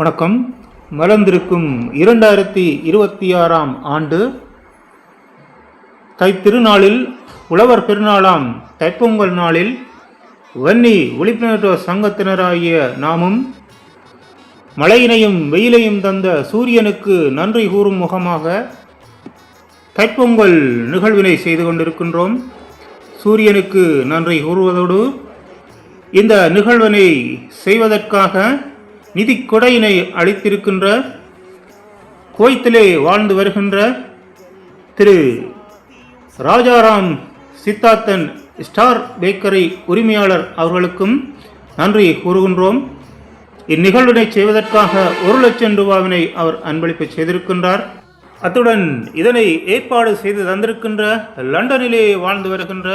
வணக்கம். மலர்ந்திருக்கும் இரண்டாயிரத்தி இருபத்தி ஆறாம் ஆண்டு தைத்திருநாளில் உழவர் பெருநாளாம் தைப்பொங்கல் நாளில் வன்னி விழிப்புணர்வு சங்கத்தினராகிய நாமும் மழையினையும் வெயிலையும் தந்த சூரியனுக்கு நன்றி கூறும் முகமாக தைப்பொங்கல் நிகழ்வினை செய்து கொண்டிருக்கின்றோம். சூரியனுக்கு நன்றி கூறுவதோடு இந்த நிகழ்வினை செய்வதற்காக நிதி கொடையினை அளித்திருக்கின்ற குவைத்திலே வாழ்ந்து வருகின்ற திரு ராஜாராம் சித்தார்த்தன் ஸ்டார் பேக்கரி உரிமையாளர் அவர்களுக்கும் நன்றி கூறுகின்றோம். இந்நிகழ்வினை செய்வதற்காக ஒரு லட்சம் ரூபாவினை அவர் அன்பளிப்பு செய்திருக்கின்றார். அத்துடன் இதனை ஏற்பாடு செய்து தந்திருக்கின்ற லண்டனிலே வாழ்ந்து வருகின்ற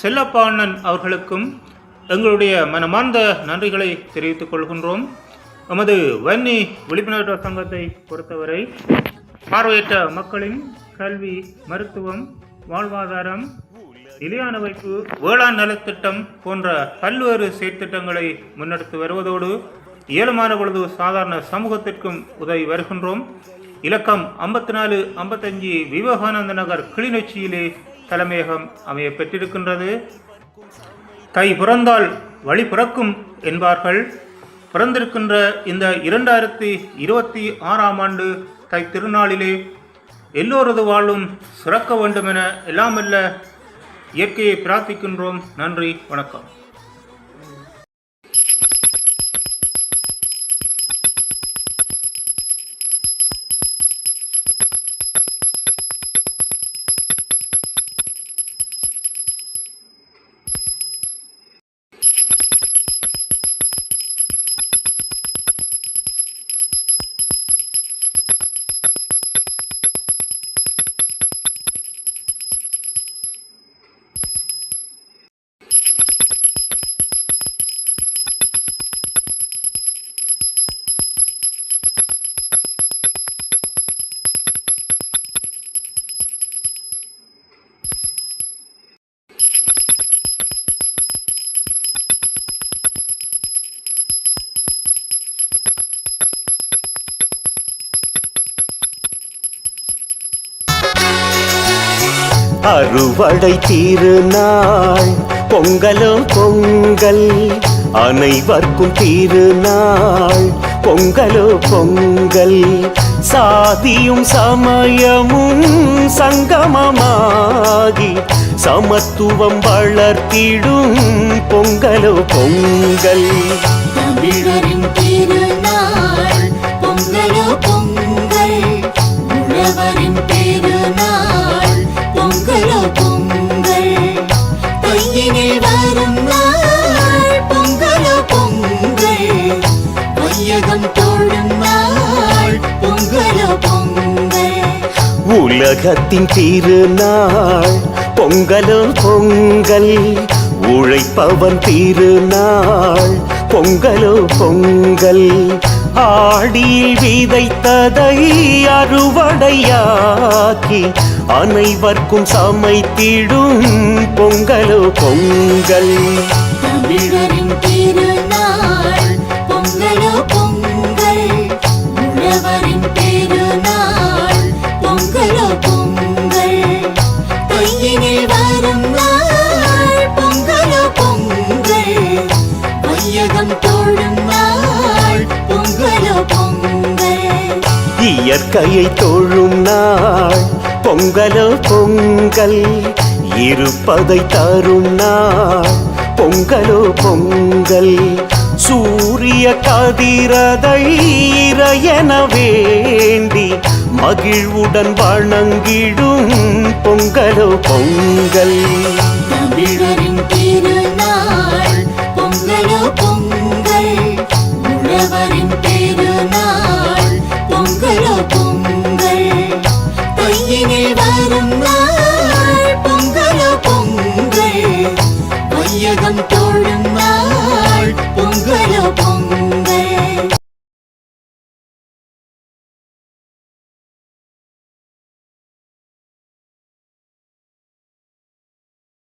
செல்லப்பா அண்ணன் அவர்களுக்கும் எங்களுடைய மனமார்ந்த நன்றிகளை தெரிவித்துக் கொள்கின்றோம். நமது வன்னி விழிப்புணர்வு சங்கத்தை பொறுத்தவரை பார்வையற்ற மக்களின் கல்வி மருத்துவம் வாழ்வாதாரம் நிலையான வைப்பு வேளாண் நலத்திட்டம் போன்ற பல்வேறு செயற்திட்டங்களை முன்னெடுத்து வருவதோடு இயலுமான பொழுது சாதாரண சமூகத்திற்கும் உதவி வருகின்றோம். இலக்கம் ஐம்பத்தி நாலு ஐம்பத்தஞ்சு விவேகானந்த நகர் கிளிநொச்சியிலே தலைமையகம் அமைய பெற்றிருக்கின்றது. கை பிறந்தால் வழி பிறக்கும் என்பார்கள். பிறந்திருக்கின்ற இந்த இரண்டாயிரத்தி இருபத்தி ஆறாம் ஆண்டு தை திருநாளிலே எல்லோரது வாழும் சிறக்க வேண்டும் என எல்லாமல்ல இயற்கையை பிரார்த்திக்கின்றோம். நன்றி வணக்கம். அறுவடை திருநாள். பொங்கலோ பொங்கல் அனைவர்க்கும் திருநாள். பொங்கலோ பொங்கல் சாதியும் சமயமும் சங்கமமாகி சமத்துவம் வளர்த்திடும் பொங்கலோ பொங்கல். தமிழரின் திருநாள் பொங்கலோ பொங்கல் உழவரின் திருநாள் உலகத்தின் திருநாள். பொங்கலோ பொங்கல் உழைப்பவன் திருநாள். பொங்கலோ பொங்கல் ஆடியில் விதைத்ததை அறுவடையாக்கி அனைவர்க்கும் சமைத்திடும் பொங்கலோ பொங்கல். தமிழரின் இயற்கையை தோழும் நாள் பொங்கலோ பொங்கல். இருப்பதை தரும் நாள் பொங்கலோ பொங்கல். சூரிய கதிரதை இறையனவே வேண்டி மகிழ்வுடன் வணங்கிடும் பொங்கலோ பொங்கல். தமிழரின் திருநாள் பொங்கலோ பொங்கல். உழவரின் திருநாள் பொங்கலோ பொங்கல். கையினில் வரும் நாள் பொங்கலோ பொங்கல். வையகம்